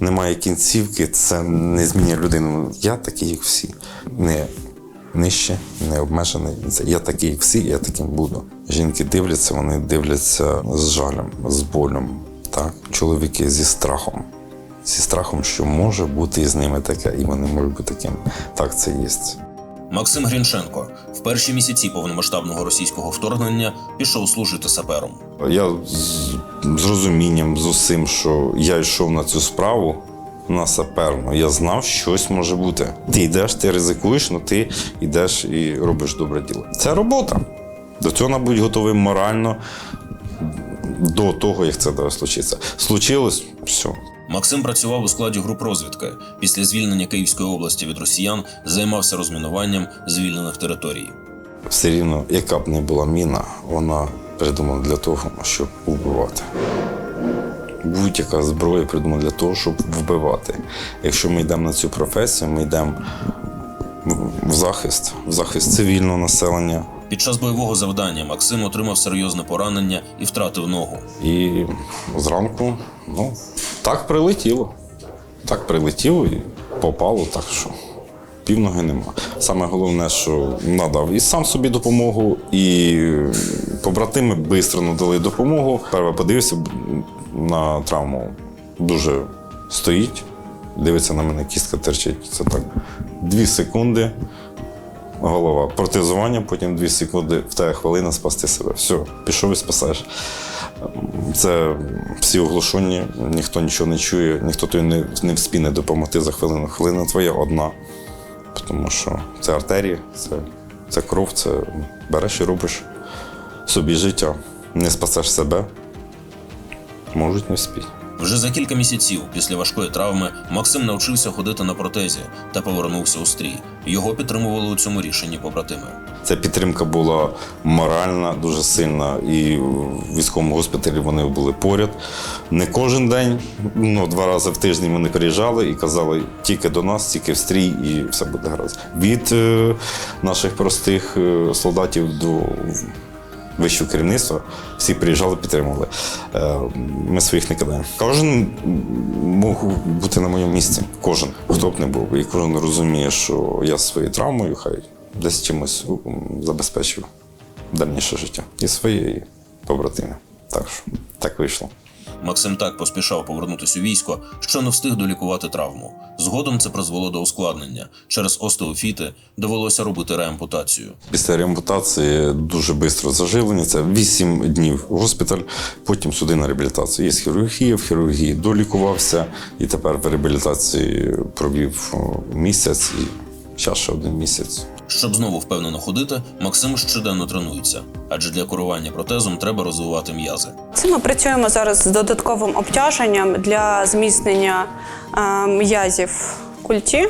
немає кінцівки, це не змінює людину. Я такий, як всі. Не нижче, не обмежений. Я такий, як всі, я таким буду. Жінки дивляться, вони дивляться з жалем, з болем. Так? Чоловіки зі страхом. Зі страхом, що може бути з ними таке, і вони можуть бути таким. Так, це є. Максим Грінченко в перші місяці повномасштабного російського вторгнення пішов служити сапером. Я з, з розумінням, з усім, що я йшов на цю справу на саперну. Я знав, що щось може бути. Ти йдеш, ти ризикуєш, але ти йдеш і робиш добре діло. Це робота. До цього треба бути готовим морально до того, як це зараз случиться. Случилось все. Максим працював у складі груп розвідки. Після звільнення Київської області від росіян займався розмінуванням звільнених територій. Все рівно, яка б не була міна, вона придумана для того, щоб вбивати. Будь-яка зброя придумана для того, щоб вбивати. Якщо ми йдемо на цю професію, ми йдемо в- захист, в захист цивільного населення. Під час бойового завдання Максим отримав серйозне поранення і втратив ногу. І зранку, ну, так прилетіло. Так прилетіло і попало, так що півноги нема. Саме головне, що надав і сам собі допомогу, і побратими швидко надали допомогу. Перше подивився на травму. Дуже стоїть, дивиться на мене, кістка терчить. Це так. Дві секунди. Голова. Протезування, потім дві секунди, в тебе хвилина спасти себе. Все, пішов і спасаєш. Це всі оглушені, ніхто нічого не чує, ніхто тобі не, не вспіне допомогти за хвилину. Хвилина твоя одна. Тому що це артерія, це, це кров, це береш і робиш собі життя. Не спасеш себе, можуть не вспіти. Вже за кілька місяців після важкої травми Максим навчився ходити на протезі та повернувся у стрій. Його підтримували у цьому рішенні побратими. Ця підтримка була моральна, дуже сильна, і в військовому госпіталі вони були поряд. Не кожен день, ну два рази в тиждень вони приїжджали і казали тільки до нас, тільки в стрій, і все буде гаразд. Від е, наших простих е, солдатів до вищого керівництва всі приїжджали, підтримували. Е, Ми своїх не кидаємо. Кожен мог бути на моєму місці. Кожен, хто б не був. І кожен розуміє, що я своєю травмою хай десь чимось забезпечив дальніше життя. І своє, і побратими. Так що так вийшло. Максим так поспішав повернутися у військо, що не встиг долікувати травму. Згодом це призвело до ускладнення. Через остеофіти довелося робити реампутацію. Після реабілітації дуже швидко заживлення. Це 8 днів в госпіталь, потім сюди на реабілітацію. Є хірургія, в хірургії долікувався і тепер в реабілітації провів місяць і ще один місяць. Щоб знову впевнено ходити, Максим щоденно тренується, адже для керування протезом треба розвивати м'язи. Це ми працюємо зараз з додатковим обтяженням для зміцнення е, м'язів культі,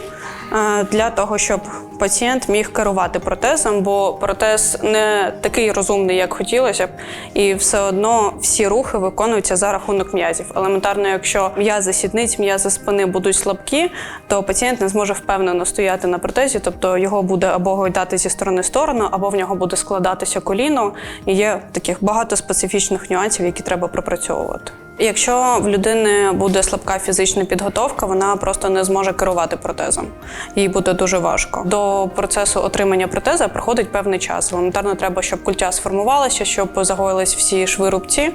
е, для того, щоб пацієнт міг керувати протезом, бо протез не такий розумний, як хотілося б, і все одно всі рухи виконуються за рахунок м'язів. Елементарно, якщо м'язи сідниць, м'язи спини будуть слабкі, то пацієнт не зможе впевнено стояти на протезі, тобто його буде або гойдати зі сторони в сторону, або в нього буде складатися коліно. І є таких багато специфічних нюансів, які треба пропрацьовувати. Якщо в людини буде слабка фізична підготовка, вона просто не зможе керувати протезом. Їй буде дуже важко. До процесу отримання протеза проходить певний час. Елементарно треба, щоб культя сформувалася, щоб загоїлись всі шви рубці.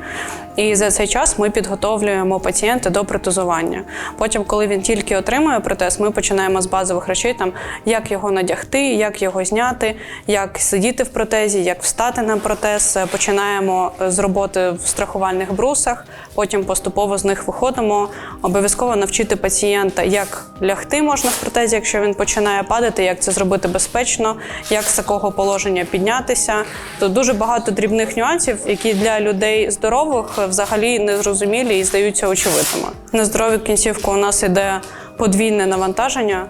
І за цей час ми підготовлюємо пацієнта до протезування. Потім, коли він тільки отримує протез, ми починаємо з базових речей, там як його надягти, як його зняти, як сидіти в протезі, як встати на протез. Починаємо з роботи в страхувальних брусах, потім поступово з них виходимо. Обов'язково навчити пацієнта, як лягти можна в протезі, якщо він починає падати, як це зробити безпечно, як з такого положення піднятися. То дуже багато дрібних нюансів, які для людей здорових взагалі незрозумілі і здаються очевидними. На здоров'я кінцівку у нас іде подвійне навантаження.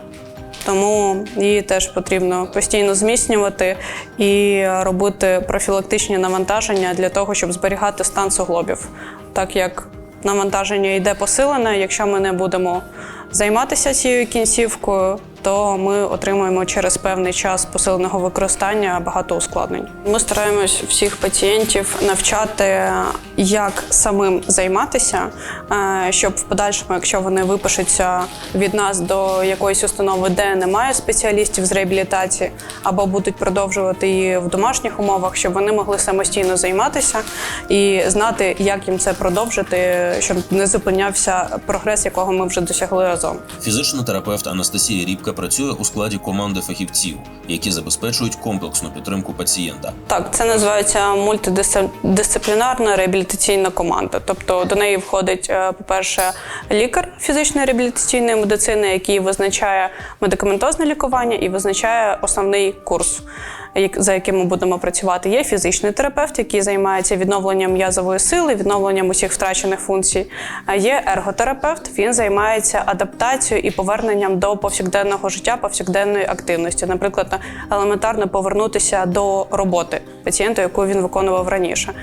Тому її теж потрібно постійно зміцнювати і робити профілактичні навантаження для того, щоб зберігати стан суглобів. Так як навантаження йде посилене, якщо ми не будемо займатися цією кінцівкою, то ми отримуємо через певний час посиленого використання багато ускладнень. Ми стараємось всіх пацієнтів навчати як самим займатися, е, щоб в подальшому, якщо вони випишуться від нас до якоїсь установи, де немає спеціалістів з реабілітації, або будуть продовжувати її в домашніх умовах, щоб вони могли самостійно займатися і знати, як їм це продовжити, щоб не зупинявся прогрес, якого ми вже досягли разом. Фізичний терапевт Анастасія Рібка працює у складі команди фахівців, які забезпечують комплексну підтримку пацієнта. Так, це називається мультидисциплінарна реабілітаційна команда. Тобто до неї входить, е, по-перше, лікар фізичної реабілітаційної медицини, який визначає медикаментозне лікування і визначає основний курс. За яким ми будемо працювати, є фізичний терапевт, який займається відновленням м'язової сили, відновленням усіх втрачених функцій. Є ерготерапевт, він займається адаптацією і поверненням до повсякденного життя, повсякденної активності. Наприклад, елементарно повернутися до роботи пацієнта, яку він виконував раніше.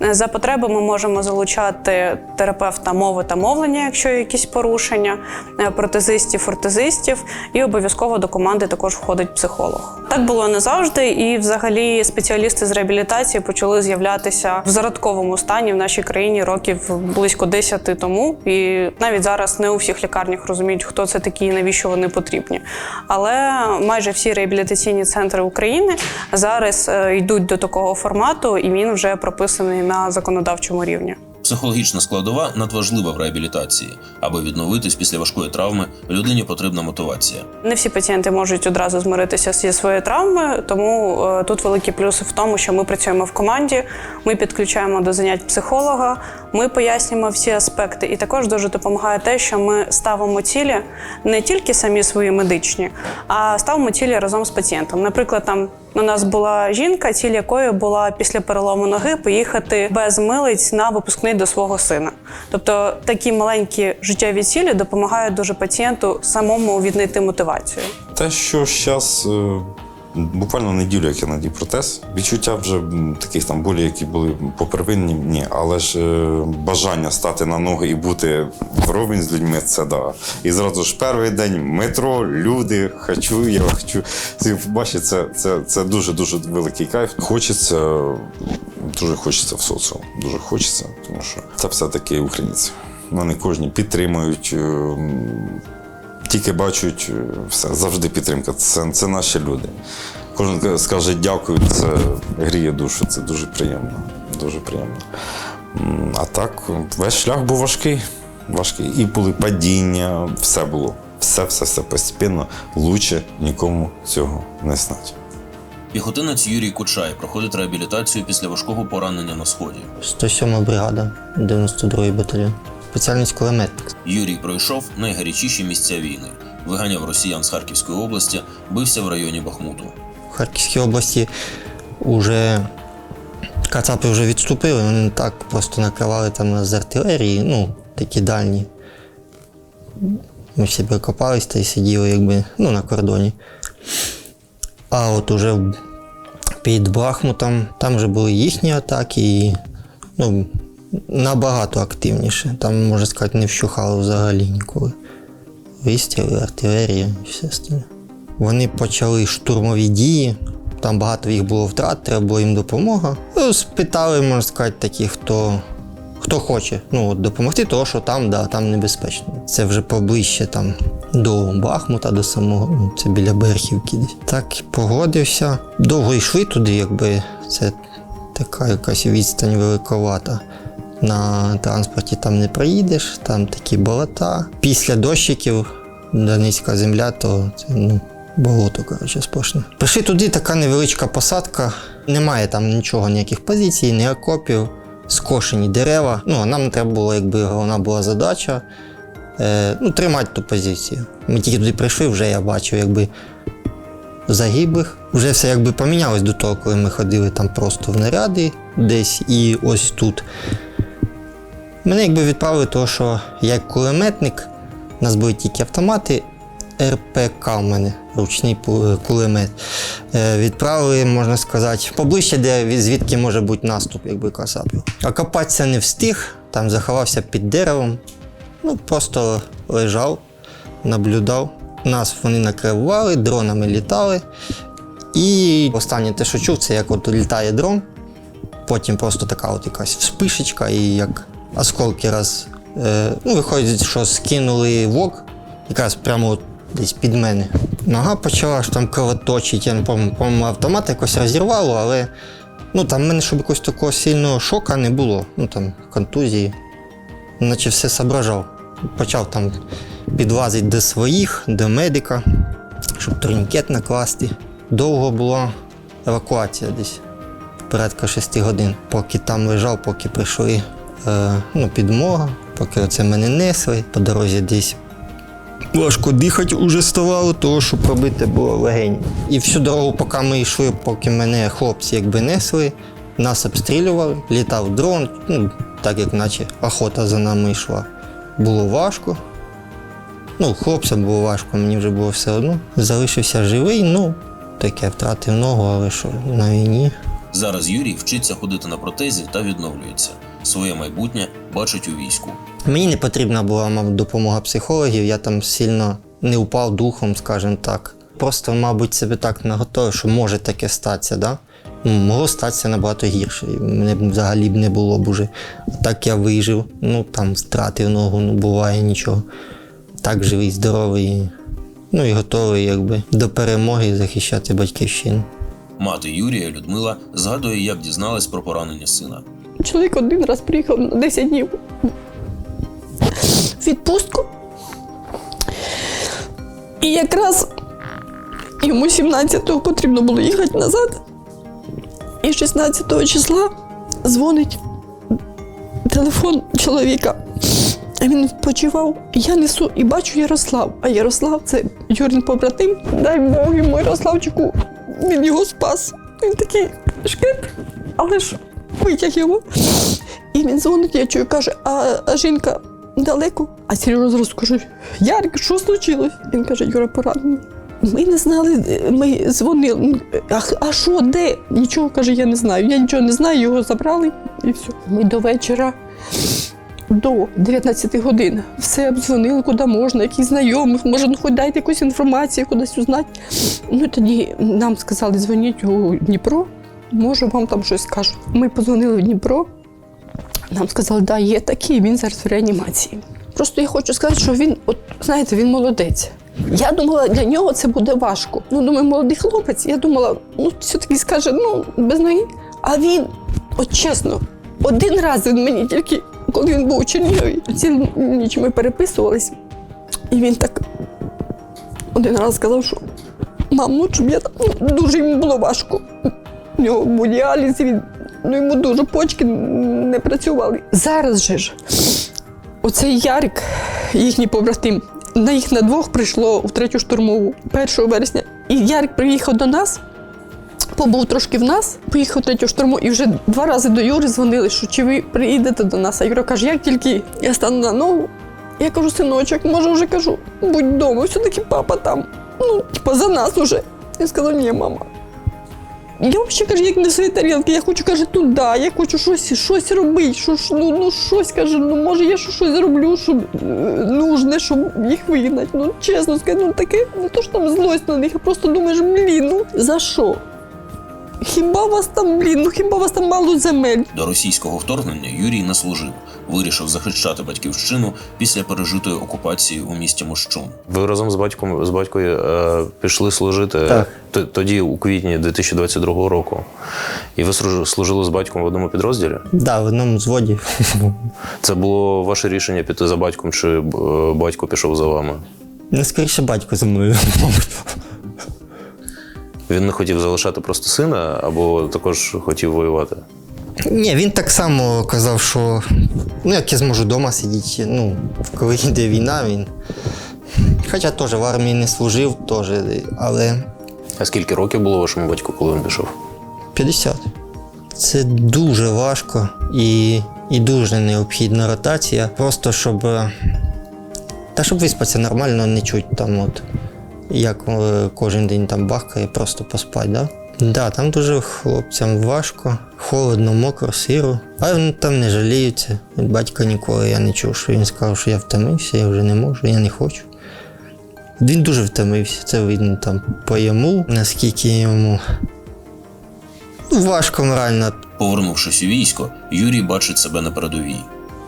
За потреби ми можемо залучати терапевта мови та мовлення, якщо є якісь порушення, е, протезистів, фортезистів, і обов'язково до команди також входить психолог. Так було не завжди, і взагалі спеціалісти з реабілітації почали з'являтися в зародковому стані в нашій країні років близько 10 тому. І навіть зараз не у всіх лікарнях розуміють, хто це такі і навіщо вони потрібні. Але майже всі реабілітаційні центри України зараз е, йдуть до такого формату, і він вже прописаний на законодавчому рівні. Психологічна складова надважлива в реабілітації. Аби відновитись після важкої травми, людині потрібна мотивація. Не всі пацієнти можуть одразу змиритися зі своєю травмою, тому е, тут великі плюси в тому, що ми працюємо в команді, ми підключаємо до занять психолога, ми пояснюємо всі аспекти. І також дуже допомагає те, що ми ставимо цілі не тільки самі свої медичні, а ставимо цілі разом з пацієнтом. Наприклад, там у нас була жінка, ціль якої була після перелому ноги поїхати без милиць на випускний до свого сина. Тобто такі маленькі життєві цілі допомагають дуже пацієнту самому віднайти мотивацію. Те, що зараз буквально неділю, як я надів протез, відчуття вже таких там болі, які були попервинні, ні. Але ж е, бажання стати на ноги і бути вровень з людьми це да. І зразу ж перший день метро, люди, хочу, я хочу. Ти бачиш, це, це, це дуже дуже великий кайф. Хочеться, дуже хочеться в соціум. Дуже хочеться, тому що це все-таки українці. Вони кожні підтримують. Тільки бачать е, все, завжди підтримка. Це, це наші люди. Кожен скаже дякую, це гріє душу, це дуже приємно. Дуже приємно. А так, весь шлях був важкий. Важкий. І були падіння, все було. Все, все, все постійно. Лучше нікому цього не знати. Піхотинець Юрій Кучай проходить реабілітацію після важкого поранення на сході. 107 бригада, 92-й батальйон. Спеціальність кулеметник. Юрій пройшов найгарячіші місця війни, виганяв росіян з Харківської області, бився в районі Бахмуту. В Харківській області вже кацапи вже відступили, вони так просто накривали там з артилерії, ну, такі дальні. Ми всі прикопались та й сиділи якби ну, на кордоні. А от уже під Бахмутом там вже були їхні атаки і ну, набагато активніше. Там, можна сказати, не вщухало взагалі ніколи. Вистріли, артилерія і все остальне. Вони почали штурмові дії. Там багато їх було втрат, треба була їм допомога. Ну, спитали, можна сказати, такі, хто, хто хоче ну, допомогти, тому що там, да, там небезпечно. Це вже поближче там до Бахмута, до самого, ну, це біля Берхівки десь. Так погодився. Довго йшли туди, якби це така якась відстань великовата. На транспорті там не проїдеш, там такі болота. Після дощиків Донецька земля, то це ну, болото, коротше, сплошне. Прийшли туди, така невеличка посадка. Немає там нічого, ніяких позицій, ні окопів, скошені дерева. Ну, а нам треба було, якби головна була задача е, ну, тримати ту позицію. Ми тільки туди прийшли, вже я бачив, якби загиблих. Вже все якби помінялось до того, коли ми ходили там просто в наряди десь і ось тут. Мене якби відправили, того, що я кулеметник, у нас були тільки автомати, РПК в мене, ручний кулемет. Е, Відправили, можна сказати, поближче, де звідки може бути наступ, якби касапів. Окопатися не встиг, там заховався під деревом. Ну, просто лежав, наблюдав. Нас вони накривали, дронами літали. І останнє те, що чув, це як от літає дрон, потім просто така от якась вспишечка, і як осколки раз. Е, ну, виходить, що скинули вок, якраз прямо от десь під мене. Нога почала ж там кровоточити, я не по-моєму, автомат якось розірвало, але ну, там в мене щоб якогось такого сильного шока не було. Ну там контузії, наче все соображав. Почав там підлазити до своїх, до медика, щоб турнікет накласти. Довго була евакуація десь порядка 6 годин, поки там лежав, поки прийшли ну, підмога, поки оце мене несли, по дорозі десь важко дихати вже ставало, того що пробити було легень. І всю дорогу, поки ми йшли, поки мене хлопці якби несли, нас обстрілювали, літав дрон, ну, так як наче охота за нами йшла. Було важко. Ну, хлопцям було важко, мені вже було все одно. Залишився живий, ну, таке втратив ногу, але що на війні. Зараз Юрій вчиться ходити на протезі та відновлюється. Своє майбутнє бачить у війську. Мені не потрібна була, мабуть, допомога психологів, я там сильно не упав духом, скажімо так. Просто, мабуть, себе так наготовив, що може таке статися, да? Ну, Могло статися набагато гірше. Мене взагалі б не було б уже. Так я вижив, ну там втратив ногу, ну буває нічого. Так живий, здоровий, ну і готовий якби до перемоги захищати батьківщину. Мати Юрія Людмила згадує, як дізналась про поранення сина. Чоловік один раз приїхав на 10 днів відпустку. І якраз йому 17-го потрібно було їхати назад. І 16 числа дзвонить телефон чоловіка. А він відпочивав. Я несу і бачу Ярослав. А Ярослав це Юрін побратим. Дай Бог йому Ярославчику, він його спас. Він такий шкет, але ж витяг його. І він дзвонить, я чую, каже, а, а жінка далеко? А Сережа зразу каже, Ярик, що случилось? Він каже, Юра поранений. Ми не знали, ми дзвонили. А, а що, де? Нічого каже, я не знаю. Я нічого не знаю, його забрали і все. Ми до вечора до 19 годин все обдзвонили, куди можна, яких знайомих, може, ну хоч дайте якусь інформацію, кудись узнати. Ну тоді нам сказали, дзвоніть у Дніпро, може вам там щось скажуть. Ми подзвонили в Дніпро, нам сказали, да, є такий, він зараз в реанімації. Просто я хочу сказати, що він, от знаєте, він молодець. Я думала, для нього це буде важко. Ну, думаю, молодий хлопець. Я думала, ну все-таки скаже, ну, без ноги. А він, от чесно, один раз він мені тільки, коли він був у Чернігові, цілу ніч ми переписувались, і він так один раз сказав, що мам, ну щоб я ну, дуже йому було важко. У нього діаліз, він, ну йому дуже почки не працювали. Зараз же ж оцей Ярик, їхній побратим, на їх на двох прийшло в третю штурмову 1 вересня. І Ярик приїхав до нас, побув трошки в нас, поїхав в третю штурму, і вже два рази до Юри дзвонили, що чи ви приїдете до нас. А Юра каже, як тільки я стану на ногу, я кажу, синочок, може вже кажу, будь вдома, все-таки папа там. Ну, типа за нас уже. Він сказав, ні, мама. Я взагалі кажу, як не свої тарілки, я хочу, каже, туди, я хочу щось, щось робити, що, ну, ну щось каже, ну може я щось зроблю, щоб е, нужне, щоб їх вигнати. Ну чесно скажу, ну таке, не то що там злость на них, а просто думаєш, блін, ну за що? Хіба вас там, блін, ну хіба вас там мало земель? До російського вторгнення Юрій не служив, вирішив захищати батьківщину після пережитої окупації у місті Мощун. Ви разом з батьком з батькою е, пішли служити Так. т- тоді, у квітні 2022 року. І ви служили з батьком в одному підрозділі? Так, да, в одному зводі. Це було ваше рішення піти за батьком, чи е, батько пішов за вами? Ну, скоріше батько за мною. Він не хотів залишати просто сина, або також хотів воювати. Ні, він так само казав, що ну, як я зможу вдома сидіти, ну, коли йде війна, він. Хоча теж в армії не служив, теж, але А скільки років було вашому батьку, коли він пішов? 50. Це дуже важко і, і дуже необхідна ротація. Просто щоб. Та щоб виспатися нормально, не чуть там, от, як е, кожен день там бахкає, просто поспати, да? Да, там дуже хлопцям важко, холодно, мокро, сиро. Але вони там не жаліються. Від батька ніколи я не чув, що він сказав, що я втомився, я вже не можу, я не хочу. Він дуже втомився, це видно там по йому, наскільки йому Ну, важко морально. Повернувшись у військо, Юрій бачить себе на передовій.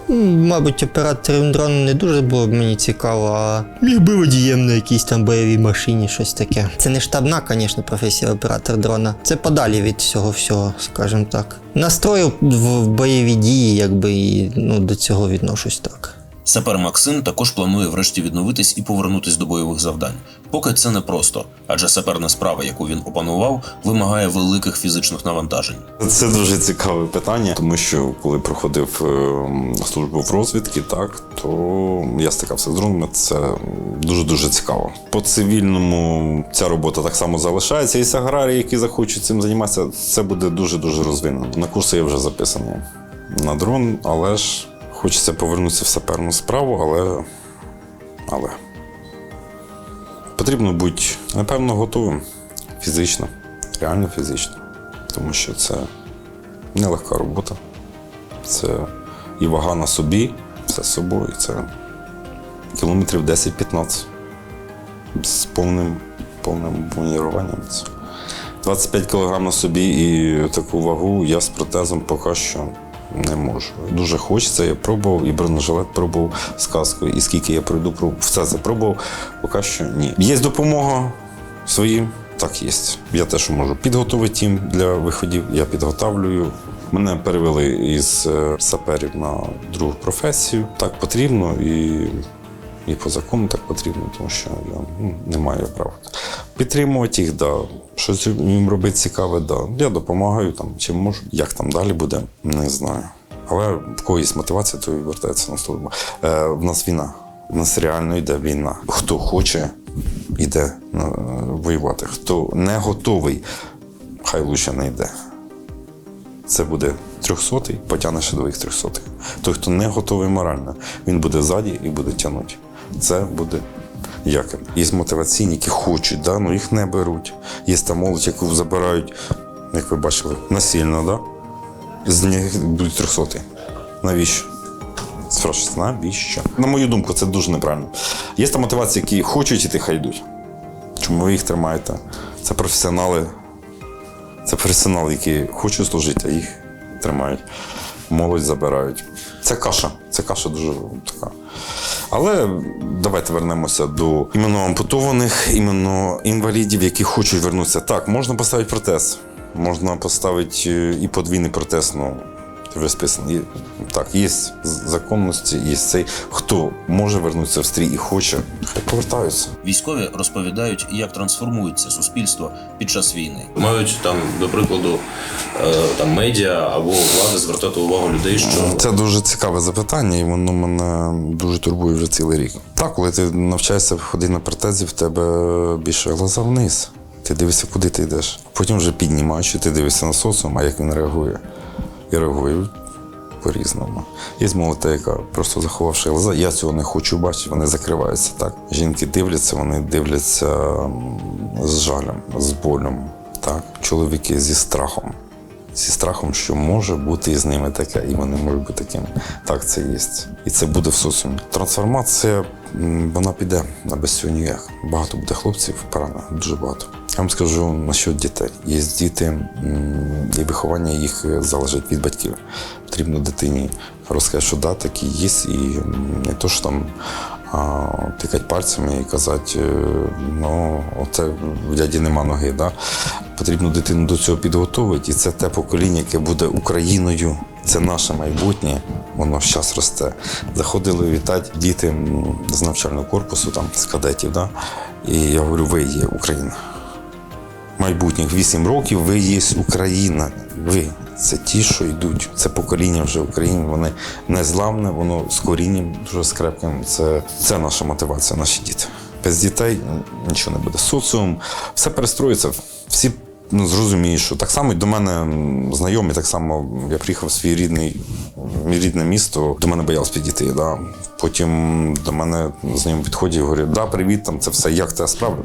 Мабуть, оператором дрону не дуже було б мені цікаво, а міг би водієм на якійсь там бойовій машині, щось таке. Це не штабна, звісно, професія оператор дрона. Це подалі від всього всього, скажімо так. Настрою в бойові дії, якби і ну, до цього відношусь так. Сапер Максим також планує врешті відновитись і повернутись до бойових завдань. Поки це непросто, адже саперна справа, яку він опанував, вимагає великих фізичних навантажень. Це дуже цікаве питання, тому що коли проходив е, службу в розвідці, так то я стикався з дронами. Це дуже дуже цікаво. По цивільному ця робота так само залишається. І аграрії, які захочуть цим займатися, це буде дуже дуже розвинено. На курси я вже записаний на дрон, але ж хочеться повернутися в саперну справу, але. але. Потрібно бути, напевно, готовим фізично, реально фізично. Тому що це нелегка робота. Це і вага на собі, все з собою. Це кілометрів 10-15 з повним, повним броніруванням. Це 25 кг на собі і таку вагу я з протезом поки що не можу. Дуже хочеться, я пробував, і бронежилет пробував з каскою, і скільки я пройду, пробував, все це пробував, поки що ні. Є допомога своїм, так є. Я теж можу підготувати тім для виходів, я підготовлюю. Мене перевели із е, саперів на другу професію. Так потрібно і, і по закону так потрібно, тому що я ну, не маю права. Підтримувати їх, да. Щось їм робити цікаве, да. Я допомагаю там, чим можу. Як там далі буде, не знаю. Але в когось мотивація, то вертається на службу. Е, в нас війна. В нас реально йде війна. Хто хоче, йде е, воювати. Хто не готовий, хай лучше не йде. Це буде трьохсотий, потягне ще двоїх трьохсотих. Той, хто не готовий морально, він буде ззаді і буде тягнути. Це буде як? Є мотиваційні, які хочуть, да? ну їх не беруть. Є та молодь, яку забирають, як ви бачили, насильно, да? з них будуть трьохсоті. Навіщо? Спрашується, навіщо? На мою думку, це дуже неправильно. Є та мотивації, які хочуть іти, хай йдуть. Чому ви їх тримаєте? Це професіонали. Це професіонали, які хочуть служити, а їх тримають. Молодь забирають. Це каша. Це каша дуже така. Але давайте вернемося до іменно ампутованих, іменно інвалідів, які хочуть вернутися. Так, можна поставити протез, можна поставити е, і подвійний протез. Ну, списано. Так, є з- законності, є цей. Хто може вернутися в стрій і хоче, хай повертаються. Військові розповідають, як трансформується суспільство під час війни. Мають там, до прикладу, е, там медіа або влада звертати увагу людей, що Це дуже цікаве запитання, і воно мене дуже турбує вже цілий рік. Так, коли ти навчаєшся ходити на протезі, в тебе більше глаза вниз. Ти дивишся, куди ти йдеш. Потім вже піднімаєш, і ти дивишся на соціум, а як він реагує. І реагує по-різному. Є молодь, яка просто заховавши глаза. Я цього не хочу бачити, вони закриваються так. Жінки дивляться, вони дивляться з жалем, з болем. Так? Чоловіки зі страхом зі страхом, що може бути із ними таке, і вони можуть бути такими. Так, це є. І це буде в соціумі. Трансформація вона піде а без цього ніяк. Багато буде хлопців поранено, дуже багато. Я вам скажу насчет дітей. Є діти, і виховання їх залежить від батьків. Потрібно дитині розказати, що да, такі є, і не то, що там а, тикати пальцями і казати, е, ну, оце в дяді нема ноги. Да? Потрібно дитину до цього підготовити, і це те покоління, яке буде Україною. Це наше майбутнє, воно зараз росте. Заходили вітати діти з навчального корпусу, там, з кадетів. Да? І я говорю, ви є Україна. Майбутніх 8 років ви є Україна. Ви це ті, що йдуть. Це покоління вже України. Вони незламне, воно з корінням дуже скрепким. Це, це наша мотивація, наші діти. Без дітей нічого не буде. Соціум, все перестроїться. Всі ну, зрозуміють, що так само й до мене знайомі, так само я приїхав в свій рідний, рідне місто, до мене боялись підійти. Да. Потім до мене знайомі підходять і говорять, да, привіт, там це все, як тебе справи?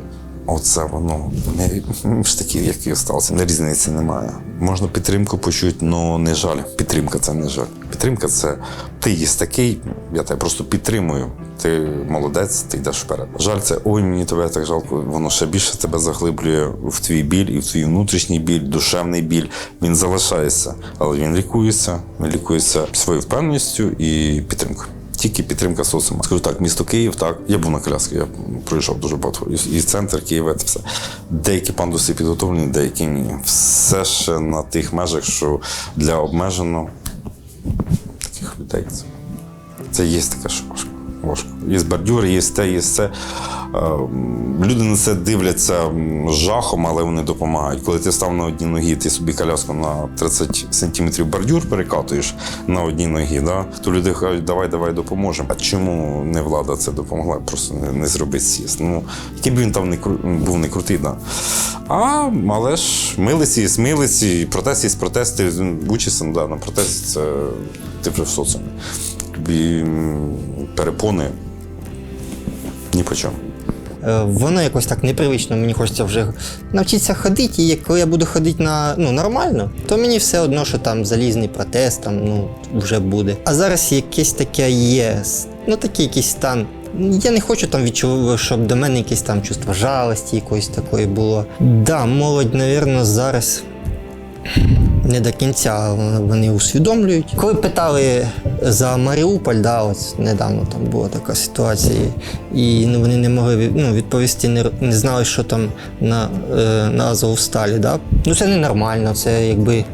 Оце воно. Ми, ми ж такі, які сталося. Різниці немає. Можна підтримку почути, але не жаль. Підтримка це не жаль. підтримка це ти є такий, я тебе просто підтримую. Ти молодець, ти йдеш вперед. Жаль, це ой, мені тебе так жалко. Воно ще більше тебе заглиблює в твій біль і в твій внутрішній біль, душевний біль. Він залишається, але він лікується. Він лікується своєю впевненістю і підтримкою. Тільки підтримка соціуму. Скажу так, місто Київ, так. Я був на коляскі, я проїжджав дуже багато. І, центр Києва, це все. Деякі пандуси підготовлені, деякі ні. Все ще на тих межах, що для обмежено таких людей. Це, є таке, що важко. Є бордюри, є те, є це. Е, Люди на це дивляться з жахом, але вони допомагають. Коли ти став на одній ногі, ти собі коляску на 30 сантиметрів бордюр перекатуєш на одній ногі, да? то люди кажуть, давай, давай допоможемо. А чому не влада це допомогла? Просто не, не зробить з'їзд. Ну, який б він там не був не крутий, да. А, але ж милиці є милиці, протест є протест, ти учишся да, на протесті, це ти вже соціумі. Перепони ні по чому. Е, Воно якось так непривично, мені хочеться вже навчитися ходити, і коли я буду ходити на, ну, нормально, то мені все одно, що там залізний протез там, ну, вже буде. А зараз якесь таке є, ну такий якийсь стан. Я не хочу там відчувати, щоб до мене якесь там чувство жалості якоїсь такої було. Да, молодь, напевно, зараз не до кінця вони усвідомлюють. Коли питали за Маріуполь, да, от недавно там була така ситуація, і ну, вони не могли ну, відповісти, не, не знали, що там на, е, на Азовсталі. Да? Ну це ненормально, це якби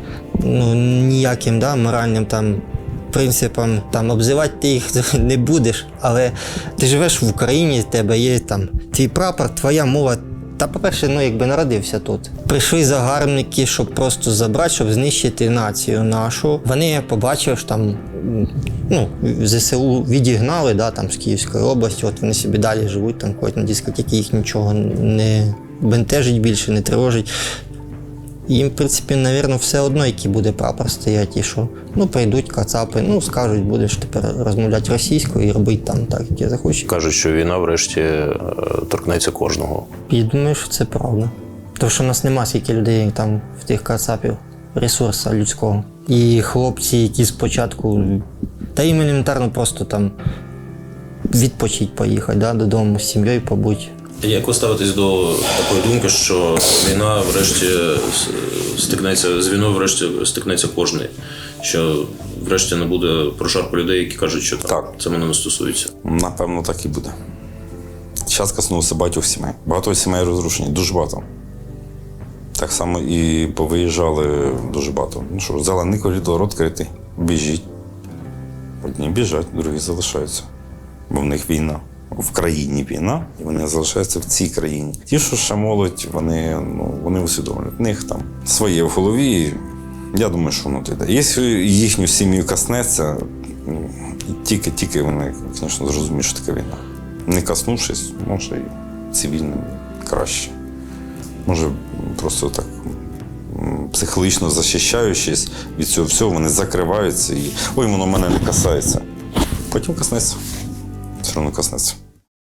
ну, ніяким да, моральним там. Принципам там обзивати ти їх не будеш, але ти живеш в Україні, в тебе є там твій прапор, твоя мова, та, по-перше, ну якби народився тут. Прийшли загарбники, щоб просто забрати, щоб знищити націю нашу. Вони побачили, що там ну, ЗСУ відігнали да, там, з Київської області, от вони собі далі живуть, там ходять на дискотеки, їх нічого не бентежить більше, не тривожить. Їм, в принципі, напевно, все одно, який буде прапор стояти, і що ну прийдуть кацапи, ну скажуть, будеш тепер розмовляти російською і робити там так, як я захочу. Кажуть, що війна врешті е, торкнеться кожного. І думаю, що це правда. Тому що в нас нема скільки людей там в тих кацапів, ресурсу людського. І хлопці, які спочатку, та їм елементарно просто там відпочить поїхати да, додому з сім'єю побути. Як ви ставитесь до такої думки, що війна врешті стикнеться з війною, врешті стикнеться кожен? Що врешті не буде прошарку людей, які кажуть, що так, Так. це мене не стосується. Напевно, так і буде. Час коснулося багатьох сімей. Багато сімей розрушені, дуже багато. Так само і повиїжджали дуже багато. Ну що, зелений коридор відкритий. Біжіть. Одні біжать, другі залишаються. Бо в них війна. В країні війна, і вони залишаються в цій країні. Ті, що ще молодь, вони, ну, вони усвідомлюють. В них там своє в голові. Я думаю, що воно йде. Якщо їхню сім'ю коснеться, ну, тільки-тільки вони, звісно, зрозуміють, що таке війна. Не коснувшись, може і цивільним краще. Може, просто так психологічно захищаючись від цього всього, вони закриваються і ой, воно мене не касається. Потім коснеться. Все равно коснеться.